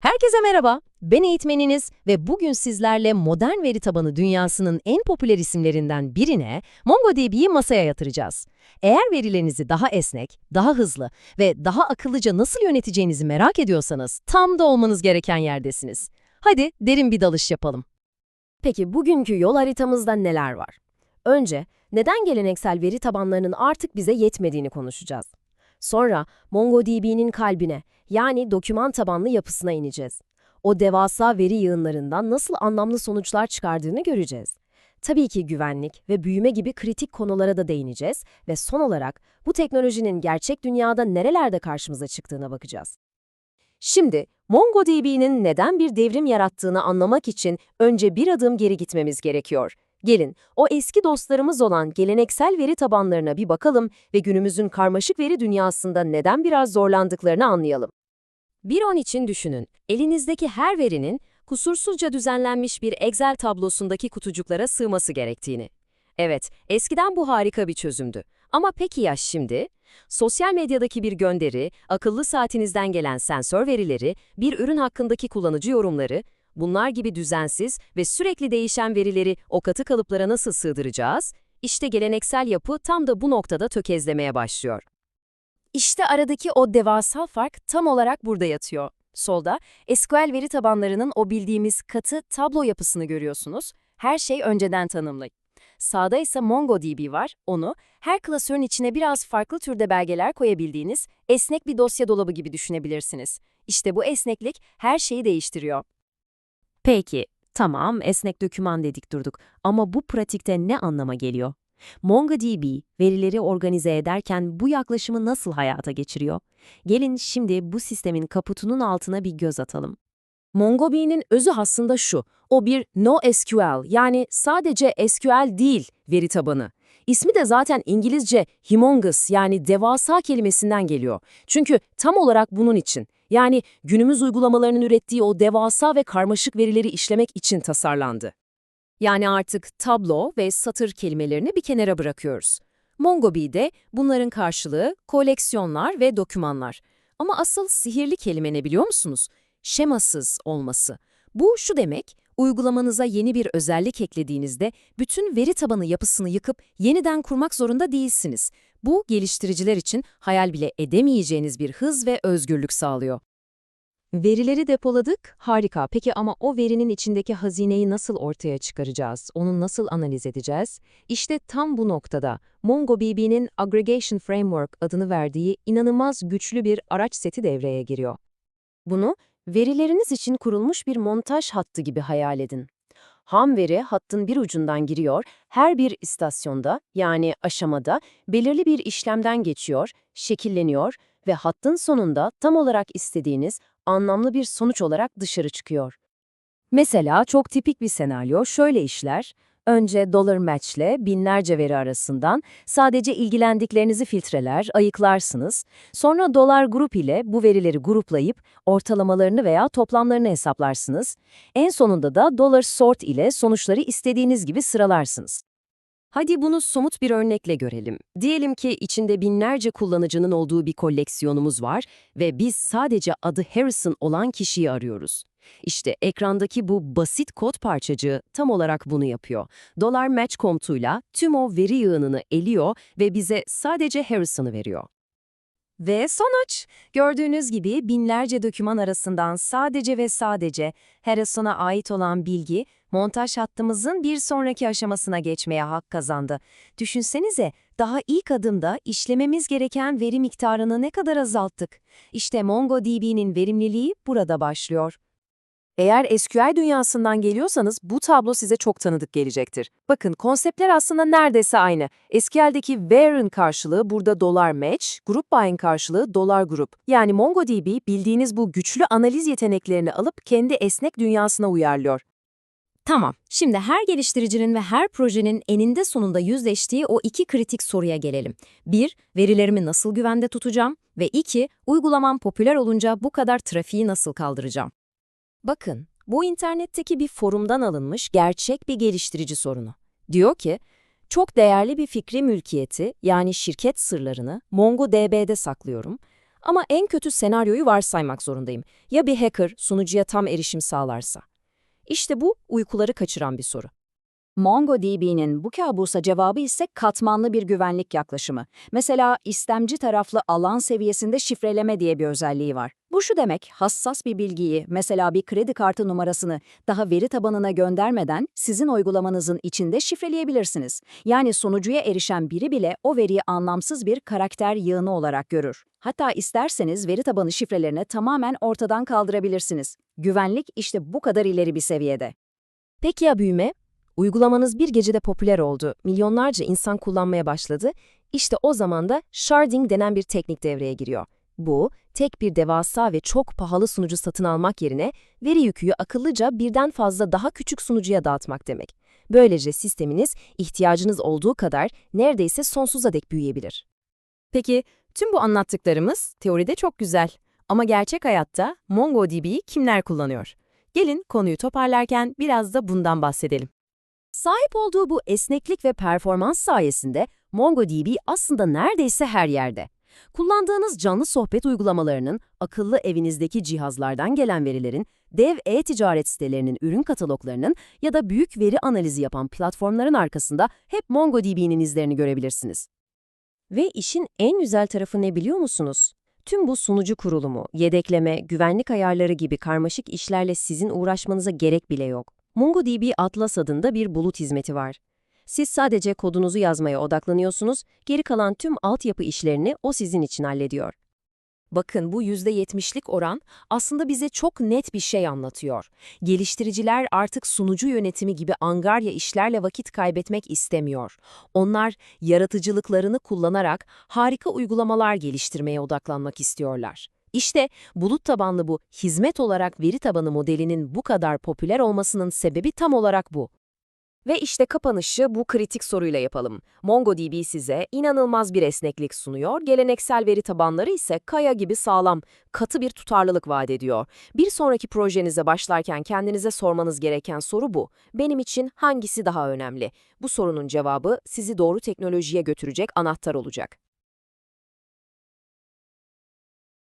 Herkese merhaba, ben eğitmeniniz ve bugün sizlerle modern veri tabanı dünyasının en popüler isimlerinden birine MongoDB'yi masaya yatıracağız. Eğer verilerinizi daha esnek, daha hızlı ve daha akıllıca nasıl yöneteceğinizi merak ediyorsanız tam da olmanız gereken yerdesiniz. Hadi derin bir dalış yapalım. Peki bugünkü yol haritamızda neler var? Önce neden geleneksel veri tabanlarının artık bize yetmediğini konuşacağız. Sonra MongoDB'nin kalbine yani doküman tabanlı yapısına ineceğiz. O devasa veri yığınlarından nasıl anlamlı sonuçlar çıkardığını göreceğiz. Tabii ki güvenlik ve büyüme gibi kritik konulara da değineceğiz ve son olarak bu teknolojinin gerçek dünyada nerelerde karşımıza çıktığına bakacağız. Şimdi MongoDB'nin neden bir devrim yarattığını anlamak için önce bir adım geri gitmemiz gerekiyor. Gelin, o eski dostlarımız olan geleneksel veri tabanlarına bir bakalım ve günümüzün karmaşık veri dünyasında neden biraz zorlandıklarını anlayalım. Bir on için düşünün, elinizdeki her verinin kusursuzca düzenlenmiş bir Excel tablosundaki kutucuklara sığması gerektiğini. Evet, eskiden bu harika bir çözümdü. Ama peki ya şimdi? Sosyal medyadaki bir gönderi, akıllı saatinizden gelen sensör verileri, bir ürün hakkındaki kullanıcı yorumları, bunlar gibi düzensiz ve sürekli değişen verileri o katı kalıplara nasıl sığdıracağız? İşte geleneksel yapı tam da bu noktada tökezlemeye başlıyor. İşte aradaki o devasa fark tam olarak burada yatıyor. Solda, SQL veri tabanlarının o bildiğimiz katı tablo yapısını görüyorsunuz. Her şey önceden tanımlı. Sağda ise MongoDB var, onu her klasörün içine biraz farklı türde belgeler koyabildiğiniz esnek bir dosya dolabı gibi düşünebilirsiniz. İşte bu esneklik her şeyi değiştiriyor. Peki, tamam esnek doküman dedik durduk ama bu pratikte ne anlama geliyor? MongoDB verileri organize ederken bu yaklaşımı nasıl hayata geçiriyor? Gelin şimdi bu sistemin kaputunun altına bir göz atalım. MongoDB'nin özü aslında şu, o bir NoSQL yani sadece SQL değil veri tabanı. İsmi de zaten İngilizce humongous yani devasa kelimesinden geliyor. Çünkü tam olarak bunun için, yani günümüz uygulamalarının ürettiği o devasa ve karmaşık verileri işlemek için tasarlandı. Yani artık tablo ve satır kelimelerini bir kenara bırakıyoruz. MongoDB'de bunların karşılığı koleksiyonlar ve dokümanlar. Ama asıl sihirli kelime ne biliyor musunuz? Şemasız olması. Bu şu demek, uygulamanıza yeni bir özellik eklediğinizde bütün veri tabanı yapısını yıkıp yeniden kurmak zorunda değilsiniz. Bu geliştiriciler için hayal bile edemeyeceğiniz bir hız ve özgürlük sağlıyor. Verileri depoladık, harika. Peki ama o verinin içindeki hazineyi nasıl ortaya çıkaracağız? Onu nasıl analiz edeceğiz? İşte tam bu noktada MongoDB'nin Aggregation Framework adını verdiği inanılmaz güçlü bir araç seti devreye giriyor. Bunu verileriniz için kurulmuş bir montaj hattı gibi hayal edin. Ham veri hattın bir ucundan giriyor, her bir istasyonda yani aşamada belirli bir işlemden geçiyor, şekilleniyor ve hattın sonunda tam olarak istediğiniz anlamlı bir sonuç olarak dışarı çıkıyor. Mesela çok tipik bir senaryo şöyle işler. Önce dollar match'le binlerce veri arasından sadece ilgilendiklerinizi filtreler, ayıklarsınız. Sonra dolar grup ile bu verileri gruplayıp ortalamalarını veya toplamlarını hesaplarsınız. En sonunda da dollar sort ile sonuçları istediğiniz gibi sıralarsınız. Hadi bunu somut bir örnekle görelim. Diyelim ki içinde binlerce kullanıcının olduğu bir koleksiyonumuz var ve biz sadece adı Harrison olan kişiyi arıyoruz. İşte ekrandaki bu basit kod parçacığı tam olarak bunu yapıyor. Dolar match komutuyla tüm o veri yığınını eliyor ve bize sadece Harrison'ı veriyor. Ve sonuç, gördüğünüz gibi binlerce doküman arasından sadece ve sadece Harrison'a ait olan bilgi, montaj hattımızın bir sonraki aşamasına geçmeye hak kazandı. Düşünsenize, daha ilk adımda işlememiz gereken veri miktarını ne kadar azalttık. İşte MongoDB'nin verimliliği burada başlıyor. Eğer SQL dünyasından geliyorsanız bu tablo size çok tanıdık gelecektir. Bakın konseptler aslında neredeyse aynı. SQL'deki where'ın karşılığı burada dolar match, group by'ın karşılığı dolar grup. Yani MongoDB bildiğiniz bu güçlü analiz yeteneklerini alıp kendi esnek dünyasına uyarlıyor. Tamam, şimdi her geliştiricinin ve her projenin eninde sonunda yüzleştiği o iki kritik soruya gelelim. 1. Verilerimi nasıl güvende tutacağım? Ve 2. Uygulamam popüler olunca bu kadar trafiği nasıl kaldıracağım? Bakın, bu internetteki bir forumdan alınmış gerçek bir geliştirici sorunu. Diyor ki, çok değerli bir fikri mülkiyeti yani şirket sırlarını MongoDB'de saklıyorum. Ama en kötü senaryoyu varsaymak zorundayım. Ya bir hacker sunucuya tam erişim sağlarsa? İşte bu uykuları kaçıran bir soru. MongoDB'nin bu kabusa cevabı ise katmanlı bir güvenlik yaklaşımı. Mesela istemci taraflı alan seviyesinde şifreleme diye bir özelliği var. Bu şu demek, hassas bir bilgiyi, mesela bir kredi kartı numarasını daha veri tabanına göndermeden sizin uygulamanızın içinde şifreleyebilirsiniz. Yani sunucuya erişen biri bile o veriyi anlamsız bir karakter yığını olarak görür. Hatta isterseniz veri tabanı şifrelerini tamamen ortadan kaldırabilirsiniz. Güvenlik işte bu kadar ileri bir seviyede. Peki ya büyüme? Uygulamanız bir gecede popüler oldu, milyonlarca insan kullanmaya başladı. İşte o zaman da sharding denen bir teknik devreye giriyor. Bu, tek bir devasa ve çok pahalı sunucu satın almak yerine veri yüküyü akıllıca birden fazla daha küçük sunucuya dağıtmak demek. Böylece sisteminiz ihtiyacınız olduğu kadar neredeyse sonsuza dek büyüyebilir. Peki, tüm bu anlattıklarımız teoride çok güzel. Ama gerçek hayatta MongoDB'yi kimler kullanıyor? Gelin konuyu toparlarken biraz da bundan bahsedelim. Sahip olduğu bu esneklik ve performans sayesinde MongoDB aslında neredeyse her yerde. Kullandığınız canlı sohbet uygulamalarının, akıllı evinizdeki cihazlardan gelen verilerin, dev e-ticaret sitelerinin ürün kataloglarının ya da büyük veri analizi yapan platformların arkasında hep MongoDB'nin izlerini görebilirsiniz. Ve işin en güzel tarafı ne biliyor musunuz? Tüm bu sunucu kurulumu, yedekleme, güvenlik ayarları gibi karmaşık işlerle sizin uğraşmanıza gerek bile yok. MongoDB Atlas adında bir bulut hizmeti var. Siz sadece kodunuzu yazmaya odaklanıyorsunuz, geri kalan tüm altyapı işlerini o sizin için hallediyor. Bakın bu %70'lik oran aslında bize çok net bir şey anlatıyor. Geliştiriciler artık sunucu yönetimi gibi angarya işlerle vakit kaybetmek istemiyor. Onlar yaratıcılıklarını kullanarak harika uygulamalar geliştirmeye odaklanmak istiyorlar. İşte bulut tabanlı bu hizmet olarak veri tabanı modelinin bu kadar popüler olmasının sebebi tam olarak bu. Ve işte kapanışı bu kritik soruyla yapalım. MongoDB size inanılmaz bir esneklik sunuyor, geleneksel veri tabanları ise kaya gibi sağlam, katı bir tutarlılık vaat ediyor. Bir sonraki projenize başlarken kendinize sormanız gereken soru bu. Benim için hangisi daha önemli? Bu sorunun cevabı sizi doğru teknolojiye götürecek anahtar olacak.